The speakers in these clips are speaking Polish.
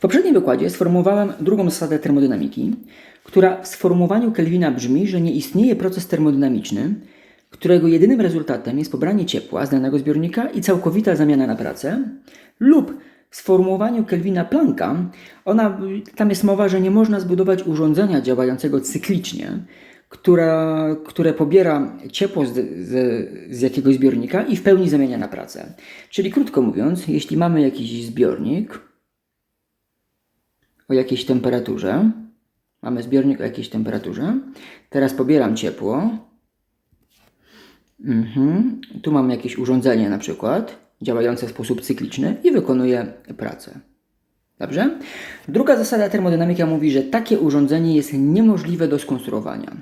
W poprzednim wykładzie sformułowałem drugą zasadę termodynamiki, która w sformułowaniu Kelvina brzmi, że nie istnieje proces termodynamiczny, którego jedynym rezultatem jest pobranie ciepła z danego zbiornika i całkowita zamiana na pracę, lub w sformułowaniu Kelvina Plancka, ona, tam jest mowa, że nie można zbudować urządzenia działającego cyklicznie, która, które pobiera ciepło z, z, z jakiegoś zbiornika i w pełni zamienia na pracę. Czyli krótko mówiąc, jeśli mamy jakiś zbiornik o jakiejś temperaturze, mamy zbiornik o jakiejś temperaturze, teraz pobieram ciepło, Mhm. Tu mamy jakieś urządzenie na przykład, działające w sposób cykliczny i wykonuje pracę. Dobrze? Druga zasada termodynamika mówi, że takie urządzenie jest niemożliwe do skonstruowania.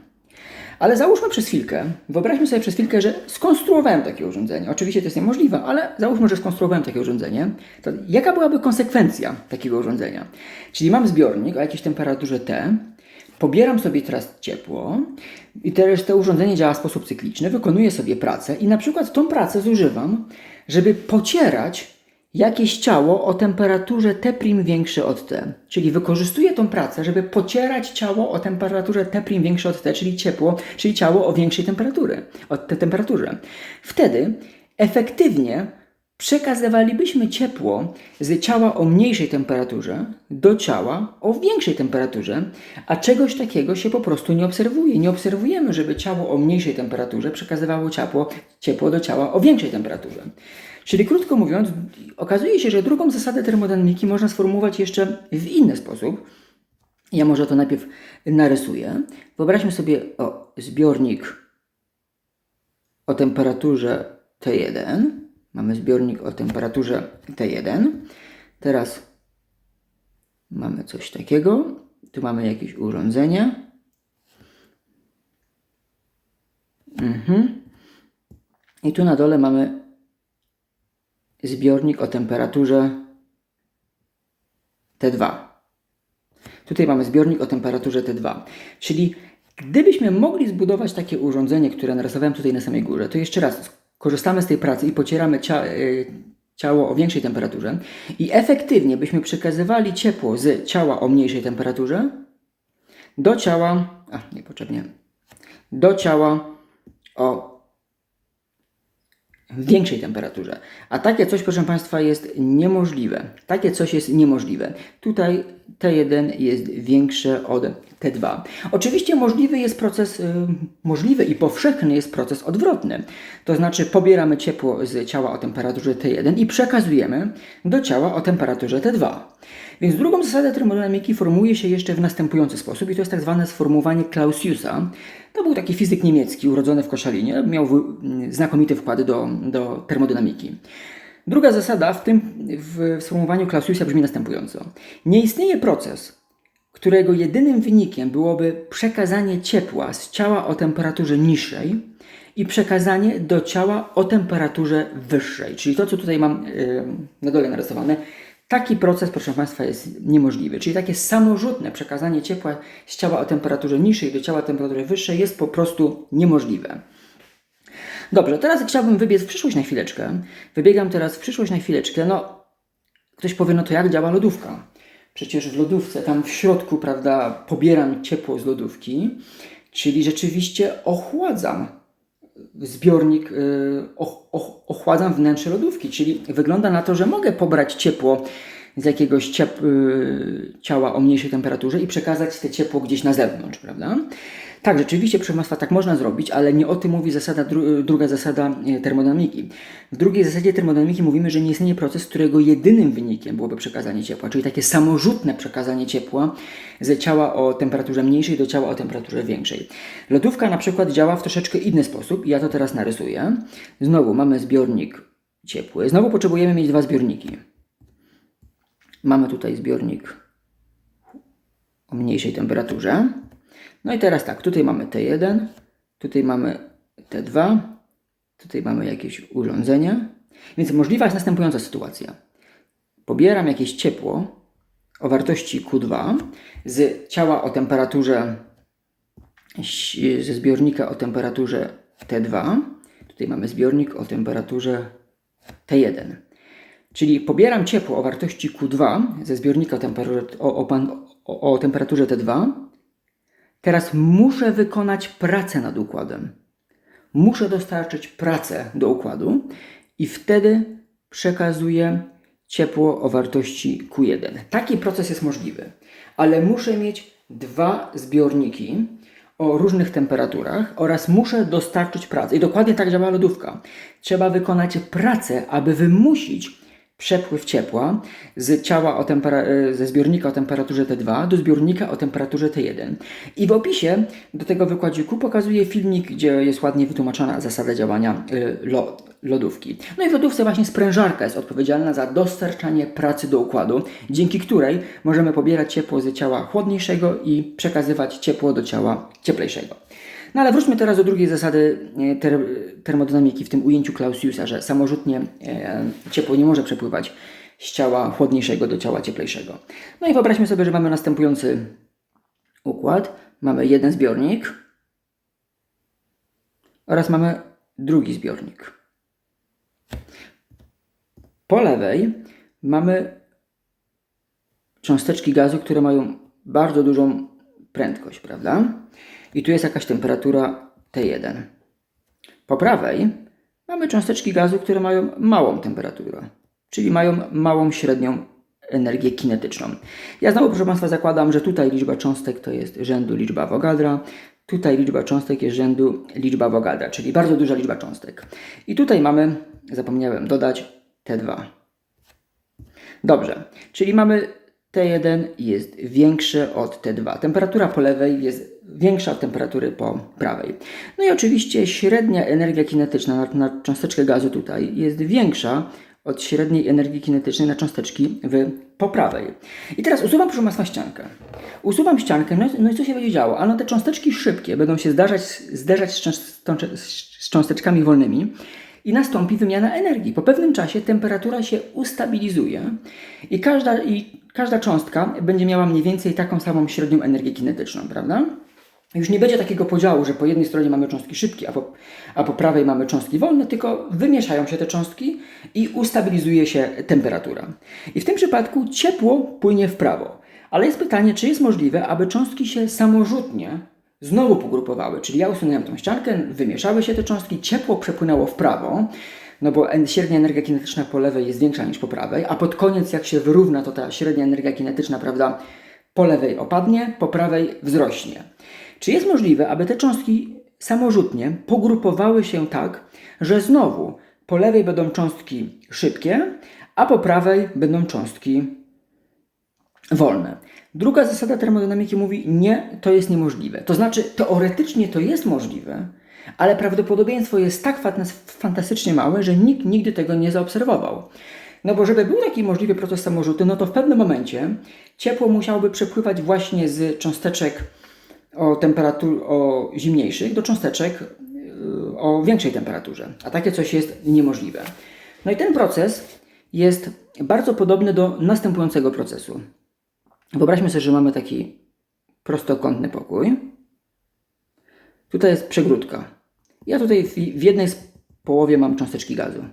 Ale załóżmy przez chwilkę, wyobraźmy sobie przez chwilkę, że skonstruowałem takie urządzenie. Oczywiście to jest niemożliwe, ale załóżmy, że skonstruowałem takie urządzenie. To jaka byłaby konsekwencja takiego urządzenia? Czyli mam zbiornik o jakiejś temperaturze T, pobieram sobie teraz ciepło i teraz to urządzenie działa w sposób cykliczny, wykonuje sobie pracę i na przykład tą pracę zużywam, żeby pocierać jakieś ciało o temperaturze T' większe od T. Czyli wykorzystuję tą pracę, żeby pocierać ciało o temperaturze T' większe od T, czyli ciepło, czyli ciało o większej temperatury, od tej temperaturze. Wtedy efektywnie przekazywalibyśmy ciepło z ciała o mniejszej temperaturze do ciała o większej temperaturze, a czegoś takiego się po prostu nie obserwuje. Nie obserwujemy, żeby ciało o mniejszej temperaturze przekazywało ciepło, ciepło do ciała o większej temperaturze. Czyli krótko mówiąc, okazuje się, że drugą zasadę termodynamiki można sformułować jeszcze w inny sposób. Ja może to najpierw narysuję. Wyobraźmy sobie o, zbiornik o temperaturze T1. Mamy zbiornik o temperaturze T1. Teraz mamy coś takiego. Tu mamy jakieś urządzenie. Mhm. I tu na dole mamy zbiornik o temperaturze T2. Tutaj mamy zbiornik o temperaturze T2. Czyli gdybyśmy mogli zbudować takie urządzenie, które narysowałem tutaj na samej górze, to jeszcze raz korzystamy z tej pracy i pocieramy cia y, ciało o większej temperaturze i efektywnie byśmy przekazywali ciepło z ciała o mniejszej temperaturze do ciała, a niepotrzebnie, do ciała o w większej temperaturze. A takie coś, proszę Państwa, jest niemożliwe. Takie coś jest niemożliwe. Tutaj T1 jest większe od T2. Oczywiście możliwy jest proces, y, możliwy i powszechny jest proces odwrotny. To znaczy pobieramy ciepło z ciała o temperaturze T1 i przekazujemy do ciała o temperaturze T2. Więc drugą zasadę termodynamiki formułuje się jeszcze w następujący sposób i to jest tak zwane sformułowanie Clausiusa. To był taki fizyk niemiecki urodzony w Koszalinie, miał w, znakomite wkłady do, do termodynamiki. Druga zasada w tym w sformułowaniu Clausiusa brzmi następująco. Nie istnieje proces, którego jedynym wynikiem byłoby przekazanie ciepła z ciała o temperaturze niższej i przekazanie do ciała o temperaturze wyższej. Czyli to, co tutaj mam yy, na dole narysowane, Taki proces, proszę Państwa, jest niemożliwy. Czyli takie samorzutne przekazanie ciepła z ciała o temperaturze niższej do ciała o temperaturze wyższej jest po prostu niemożliwe. Dobrze, teraz chciałbym wybiec w przyszłość na chwileczkę. Wybiegam teraz w przyszłość na chwileczkę. No, ktoś powie, no to jak działa lodówka? Przecież w lodówce, tam w środku, prawda, pobieram ciepło z lodówki, czyli rzeczywiście ochładzam zbiornik, y, ochładzam wnętrze lodówki, czyli wygląda na to, że mogę pobrać ciepło z jakiegoś y, ciała o mniejszej temperaturze i przekazać te ciepło gdzieś na zewnątrz, prawda? Tak, rzeczywiście, proszę Państwa, tak można zrobić, ale nie o tym mówi zasada, dru druga zasada e, termodynamiki. W drugiej zasadzie termodynamiki mówimy, że nie istnieje proces, którego jedynym wynikiem byłoby przekazanie ciepła, czyli takie samorzutne przekazanie ciepła ze ciała o temperaturze mniejszej do ciała o temperaturze większej. Lodówka na przykład działa w troszeczkę inny sposób ja to teraz narysuję. Znowu mamy zbiornik ciepły. Znowu potrzebujemy mieć dwa zbiorniki. Mamy tutaj zbiornik o mniejszej temperaturze. No i teraz tak, tutaj mamy T1, tutaj mamy T2, tutaj mamy jakieś urządzenie. Więc możliwa jest następująca sytuacja. Pobieram jakieś ciepło o wartości Q2 z ciała o temperaturze, ze zbiornika o temperaturze T2. Tutaj mamy zbiornik o temperaturze T1. Czyli pobieram ciepło o wartości Q2 ze zbiornika o temperaturze, o, o, o temperaturze T2. Teraz muszę wykonać pracę nad układem. Muszę dostarczyć pracę do układu i wtedy przekazuję ciepło o wartości Q1. Taki proces jest możliwy, ale muszę mieć dwa zbiorniki o różnych temperaturach oraz muszę dostarczyć pracę. I dokładnie tak działa lodówka. Trzeba wykonać pracę, aby wymusić przepływ ciepła z ciała o e, ze zbiornika o temperaturze T2 do zbiornika o temperaturze T1. I w opisie do tego wykładziku pokazuję filmik, gdzie jest ładnie wytłumaczona zasada działania y, lo- lodówki. No i w lodówce właśnie sprężarka jest odpowiedzialna za dostarczanie pracy do układu, dzięki której możemy pobierać ciepło z ciała chłodniejszego i przekazywać ciepło do ciała cieplejszego. No ale wróćmy teraz do drugiej zasady e, ter termodynamiki w tym ujęciu Clausiusa, że samorzutnie e, ciepło nie może przepływać z ciała chłodniejszego do ciała cieplejszego. No i wyobraźmy sobie, że mamy następujący układ. Mamy jeden zbiornik oraz mamy drugi zbiornik. Po lewej mamy cząsteczki gazu, które mają bardzo dużą prędkość, prawda? I tu jest jakaś temperatura T1. Po prawej mamy cząsteczki gazu, które mają małą temperaturę, czyli mają małą średnią energię kinetyczną. Ja znowu, proszę Państwa, zakładam, że tutaj liczba cząstek to jest rzędu liczba Avogadra, tutaj liczba cząstek jest rzędu liczba Avogadra, czyli bardzo duża liczba cząstek. I tutaj mamy, zapomniałem dodać, T2. Dobrze, czyli mamy T1 jest większy od T2. Temperatura po lewej jest większa od temperatury po prawej. No i oczywiście średnia energia kinetyczna na, na cząsteczkę gazu tutaj jest większa od średniej energii kinetycznej na cząsteczki w po prawej. I teraz usuwam proszę Państwa ściankę. Usuwam ściankę, no, no i co się będzie działo? Ano te cząsteczki szybkie będą się zdarzać, zderzać z, z cząsteczkami wolnymi i nastąpi wymiana energii. Po pewnym czasie temperatura się ustabilizuje i każda, i każda cząstka będzie miała mniej więcej taką samą średnią energię kinetyczną, prawda? Już nie będzie takiego podziału, że po jednej stronie mamy cząstki szybkie, a po, a po prawej mamy cząstki wolne, tylko wymieszają się te cząstki i ustabilizuje się temperatura. I w tym przypadku ciepło płynie w prawo. Ale jest pytanie, czy jest możliwe, aby cząstki się samorzutnie znowu pogrupowały. Czyli ja usunąłem tą ściankę, wymieszały się te cząstki, ciepło przepłynęło w prawo, no bo średnia energia kinetyczna po lewej jest większa niż po prawej, a pod koniec jak się wyrówna, to ta średnia energia kinetyczna, prawda, po lewej opadnie, po prawej wzrośnie. Czy jest możliwe, aby te cząstki samorzutnie pogrupowały się tak, że znowu po lewej będą cząstki szybkie, a po prawej będą cząstki wolne. Druga zasada termodynamiki mówi, nie, to jest niemożliwe. To znaczy, teoretycznie to jest możliwe, ale prawdopodobieństwo jest tak fant- fantastycznie małe, że nikt nigdy tego nie zaobserwował. No bo żeby był taki możliwy proces samorzutu, no to w pewnym momencie ciepło musiałoby przepływać właśnie z cząsteczek o temperatur o zimniejszych do cząsteczek yy, o większej temperaturze. A takie coś jest niemożliwe. No i ten proces jest bardzo podobny do następującego procesu. Wyobraźmy sobie, że mamy taki prostokątny pokój. Tutaj jest przegródka. Ja tutaj w, jednej z połowie mam cząsteczki gazu.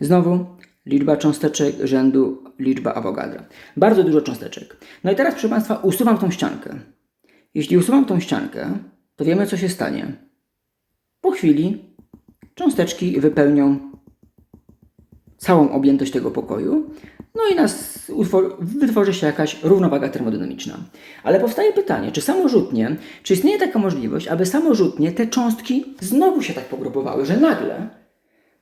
Znowu liczba cząsteczek rzędu liczba Avogadra. Bardzo dużo cząsteczek. No i teraz, proszę Państwa, usuwam tą ściankę. Jeśli usuwam tą ściankę, to wiemy, co się stanie. Po chwili cząsteczki wypełnią całą objętość tego pokoju, no i nas wytworzy się jakaś równowaga termodynamiczna. Ale powstaje pytanie, czy samorzutnie, czy istnieje taka możliwość, aby samorzutnie te cząstki znowu się tak pogrupowały, że nagle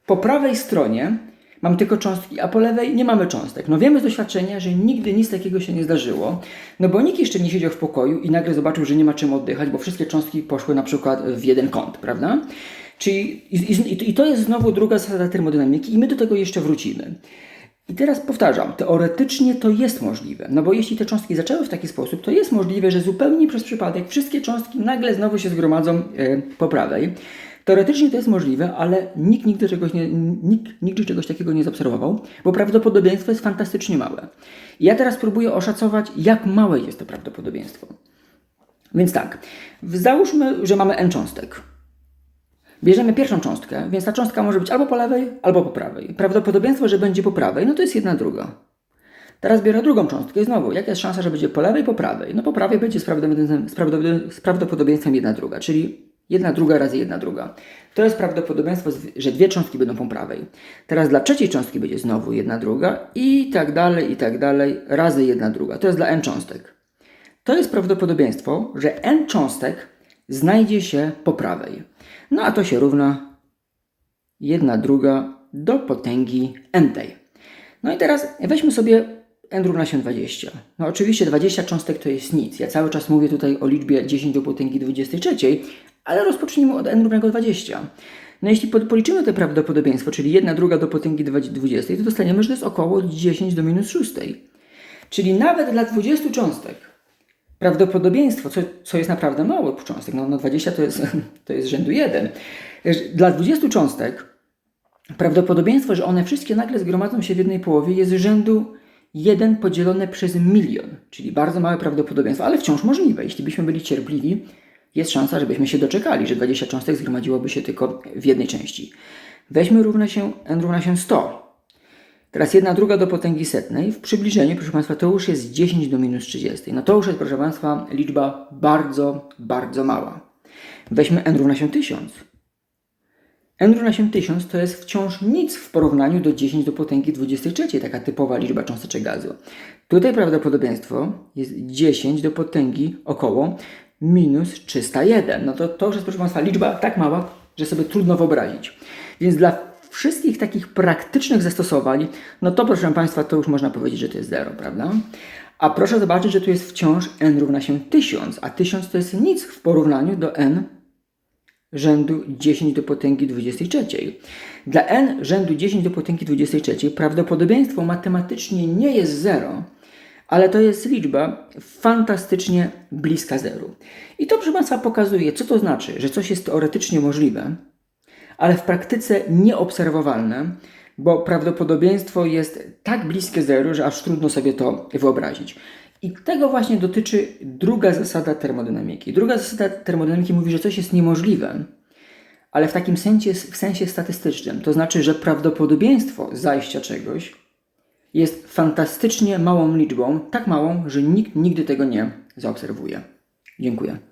po prawej stronie mam tylko cząstki, a po lewej nie mamy cząstek. No wiemy z doświadczenia, że nigdy nic takiego się nie zdarzyło, no bo nikt jeszcze nie siedział w pokoju i nagle zobaczył, że nie ma czym oddychać, bo wszystkie cząstki poszły na przykład w jeden kąt, prawda? Czyli i, i, i to jest znowu druga zasada termodynamiki i my do tego jeszcze wrócimy. I teraz powtarzam, teoretycznie to jest możliwe, no bo jeśli te cząstki zaczęły w taki sposób, to jest możliwe, że zupełnie przez przypadek wszystkie cząstki nagle znowu się zgromadzą e, po prawej. Teoretycznie to jest możliwe, ale nikt nigdy czegoś, nie, nikt nigdy czegoś takiego nie zaobserwował, bo prawdopodobieństwo jest fantastycznie małe. Ja teraz próbuję oszacować, jak małe jest to prawdopodobieństwo. Więc tak, załóżmy, że mamy n cząstek. Bierzemy pierwszą cząstkę, więc ta cząstka może być albo po lewej, albo po prawej. Prawdopodobieństwo, że będzie po prawej, no to jest jedna druga. Teraz biorę drugą cząstkę i znowu, jaka jest szansa, że będzie po lewej, po prawej? No po prawej będzie z prawdopodobieństwem, z prawdopodobieństwem, z prawdopodobieństwem jedna druga, czyli jedna druga razy jedna druga. To jest prawdopodobieństwo, że dwie cząstki będą po prawej. Teraz dla trzeciej cząstki będzie znowu jedna druga i tak dalej, i tak dalej, razy jedna druga. To jest dla n cząstek. To jest prawdopodobieństwo, że n cząstek znajdzie się po prawej. No a to się równa jedna druga do potęgi n tej. No i teraz weźmy sobie n równa się 20. No oczywiście 20 cząstek to jest nic. Ja cały czas mówię tutaj o liczbie 10 do potęgi 23, ale rozpocznijmy od n równego 20. No jeśli policzymy to prawdopodobieństwo, czyli 1 druga do potęgi 20, to dostaniemy, że to jest około 10 do minus 6. Czyli nawet dla 20 cząstek prawdopodobieństwo, co, co jest naprawdę mało cząstek, no, no 20 to jest, to jest rzędu 1. Dla 20 cząstek prawdopodobieństwo, że one wszystkie nagle zgromadzą się w jednej połowie jest rzędu 1 podzielone przez milion, czyli bardzo małe prawdopodobieństwo, ale wciąż możliwe. Jeśli byśmy byli cierpliwi, jest szansa, żebyśmy się doczekali, że 20 cząstek zgromadziłoby się tylko w jednej części. Weźmy równa się, n równa się 100. Teraz jedna druga do potęgi setnej. W przybliżeniu, proszę Państwa, to już jest 10 do minus 30. No to już jest, proszę Państwa, liczba bardzo, bardzo mała. Weźmy n równa się 1000. n równa się 1000 to jest wciąż nic w porównaniu do 10 do potęgi 23, taka typowa liczba cząsteczek gazu. Tutaj prawdopodobieństwo jest 10 do potęgi około minus 301. No to, to już jest, proszę Państwa, liczba tak mała, że sobie trudno wyobrazić. Więc dla wszystkich takich praktycznych zastosowań, no to proszę Państwa, to już można powiedzieć, że to jest zero, prawda? A proszę zobaczyć, że tu jest wciąż n równa się 1000, a 1000 to jest nic w porównaniu do n rzędu 10 do potęgi 23. Dla n rzędu 10 do potęgi 23 prawdopodobieństwo matematycznie nie jest 0, ale to jest liczba fantastycznie bliska zeru. I to, proszę Państwa, pokazuje, co to znaczy, że coś jest teoretycznie możliwe, ale w praktyce nieobserwowalne, bo prawdopodobieństwo jest tak bliskie zeru, że aż trudno sobie to wyobrazić. I tego właśnie dotyczy druga zasada termodynamiki. Druga zasada termodynamiki mówi, że coś jest niemożliwe, ale w takim sensie, w sensie statystycznym. To znaczy, że prawdopodobieństwo zajścia czegoś jest fantastycznie małą liczbą, tak małą, że nikt nigdy tego nie zaobserwuje. Dziękuję.